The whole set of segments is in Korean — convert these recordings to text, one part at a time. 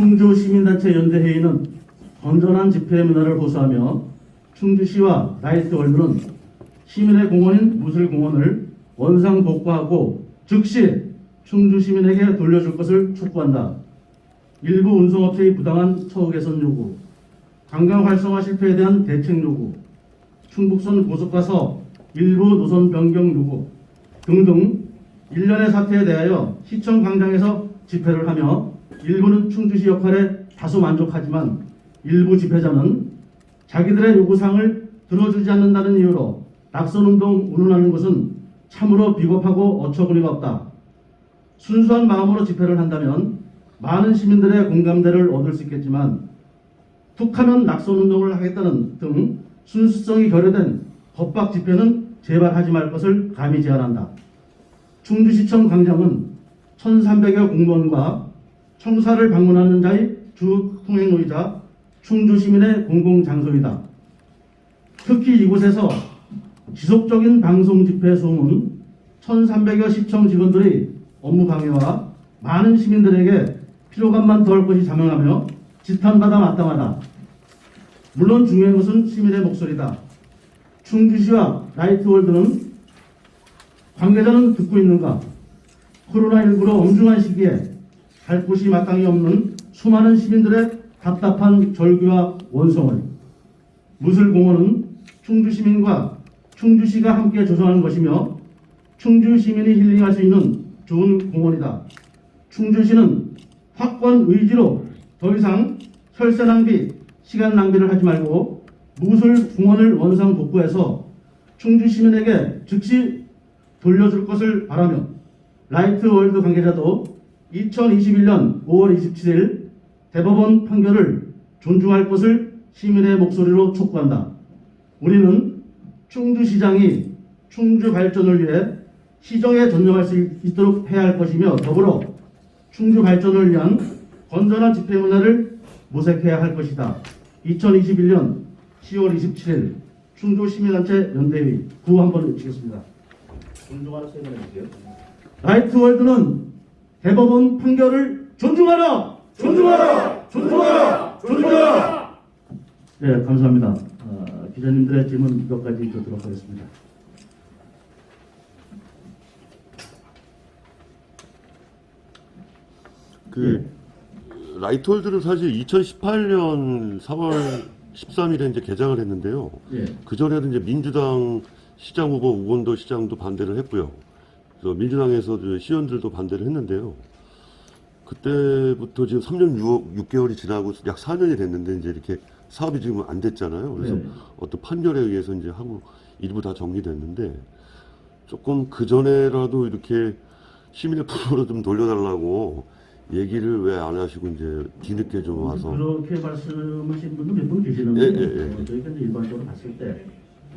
충주 시민단체 연대회의는 건전한 집회 문화를 호소하며 충주시와 라이트 월드는 시민의 공원인 무술공원을 원상 복구하고 즉시 충주 시민에게 돌려줄 것을 촉구한다. 일부 운송업체의 부당한 처우 개선 요구, 관광 활성화 실패에 대한 대책 요구, 충북선 사업 일부 노선 변경 요구 등등 일련의 사태에 대하여 시청 광장에서 집회를 하며 일부는 충주시 역할에 다소 만족하지만 일부 집회자는 자기들의 요구사항을 들어주지 않는다는 이유로 낙선운동 운운하는 것은 참으로 비겁하고 어처구니가 없다. 순수한 마음으로 집회를 한다면 많은 시민들의 공감대를 얻을 수 있겠지만 툭하면 낙선운동을 하겠다는 등 순수성이 결여된 법박 집회는 제발 하지 말 것을 감히 제안한다. 충주시청 광장은 1,300여 공무원과 청사를 방문하는 자의 주 통행로이자 충주 시민의 공공장소이다. 특히 이곳에서 지속적인 방송 집회 소문 1,300여 시청 직원들이 업무 방해와 많은 시민들에게 피로감만 더할 것이 자명하며 지탄받아 마땅하다. 물론 중요한 것은 시민의 목소리다. 충주시와 라이트월드는 관계자는 듣고 있는가? 코로나19로 엄중한 시기에 갈 곳이 마땅히 없는 수많은 시민들의 답답한 절규와 원성을 무술공원은 충주시민과 충주시가 함께 조성하는 것이며 충주시민이 힐링할 수 있는 좋은 공원이다. 충주시는 확고한 의지로 더 이상 혈세 낭비, 시간 낭비를 하지 말고 무술 공원을 원상 복구해서 충주 시민에게 즉시 돌려줄 것을 바라며 라이트 월드 관계자도 2021년 5월 27일 대법원 판결을 존중할 것을 시민의 목소리로 촉구한다. 우리는 충주시장이 충주 발전을 위해 시정에 전념할 수 있도록 해야 할 것이며 더불어 충주 발전을 위한 건전한 집회 문화를 모색해야 할 것이다. 2021년 10월 27일 충주 시민단체 연대회 구호 한번 외치겠습니다. 존중하라 세번 해 주세요. 라이트 월드는 대법원 판결을 존중하라! 존중하라! 존중하라! 존중하라! 네, 감사합니다. 어, 기자님들의 질문 몇 가지 듣도록 하겠습니다. 그 라이트홀드는 사실 2018년 4월 13일에 이제 개장을 했는데요. 예, 그 전에도 이제 민주당 시장 후보 우건도 시장도 반대를 했고요. 그래서 민주당에서 이제 시의원들도 반대를 했는데요. 그때부터 지금 3년 6, 6개월이 지나고 약 4년이 됐는데 이제 이렇게 사업이 지금 안 됐잖아요. 그래서 네. 어떤 판결에 의해서 이제 하고 일부 다 정리됐는데 조금 그 전에라도 이렇게 시민의 품으로 좀 돌려달라고 얘기를 왜 안 하시고 이제 뒤늦게 좀 와서 그렇게 말씀하신 분도 몇 분 계시는데 예, 예, 예. 어, 저희가 일반적으로 봤을 때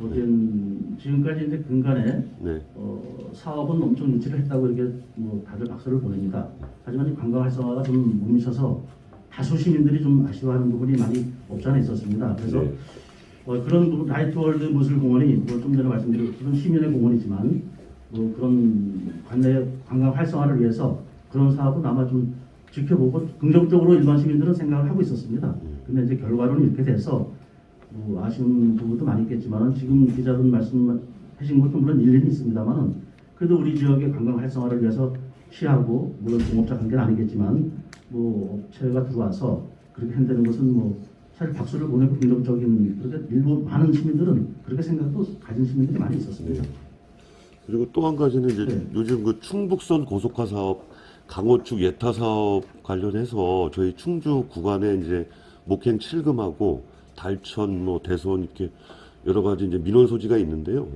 어떤 지금까지 이제 근간에 네. 어, 사업은 엄청 유치를 했다고 이렇게 뭐 다들 박수를 보냅니다. 하지만 이 관광 활성화가 좀 멈춰서 다수 시민들이 좀 아쉬워하는 부분이 많이 없지 않아 있었습니다. 그래서 네. 어, 그런 부분, 라이트월드 무술공원이 뭐 좀 전에 말씀드린 그런 시민의 공원이지만 뭐 그런 관내 관광 활성화를 위해서 그런 사업은 아마 좀 지켜보고 긍정적으로 일반 시민들은 생각을 하고 있었습니다. 근데 이제 결과로는 이렇게 돼서 뭐 아쉬운 부분도 많이 있겠지만 지금 기자분 말씀하신 것도 물론 일리는 있습니다만은 그래도 우리 지역의 관광 활성화를 위해서 시하고 물론 동업자 관계는 아니겠지만 뭐 업체가 들어와서 그렇게 한다는 것은 뭐 사실 박수를 보내고 긍정적인 그렇게 일부 많은 시민들은 그렇게 생각도 가진 시민들이 많이 있었습니다. 그리고 또 한 가지는 이제 네. 요즘 그 충북선 고속화 사업, 강호축 예타 사업 관련해서 저희 충주 구간에 이제 목행 7금하고 달천, 뭐 대선 이렇게 여러 가지 이제 민원 소지가 있는데요.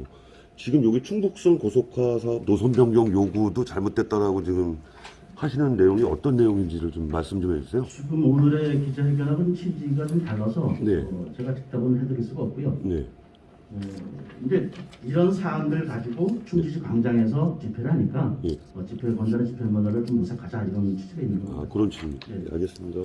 지금 여기 충북선 고속화 사업 노선 변경 요구도 잘못됐다라고 지금 하시는 내용이 어떤 내용인지를 좀 말씀 좀 해주세요. 지금 오늘의 기자회견하고는 취지가 좀 달라서 네. 어, 제가 직답은 해드릴 수가 없고요. 네, 어, 이제 이런 사안들 가지고 충주시 광장에서 집회를 하니까 예. 어, 집회 건전한 집회 문화를 좀 모색하자 이런 취지가 있는 아 겁니다. 그런 질문. 네. 네, 알겠습니다.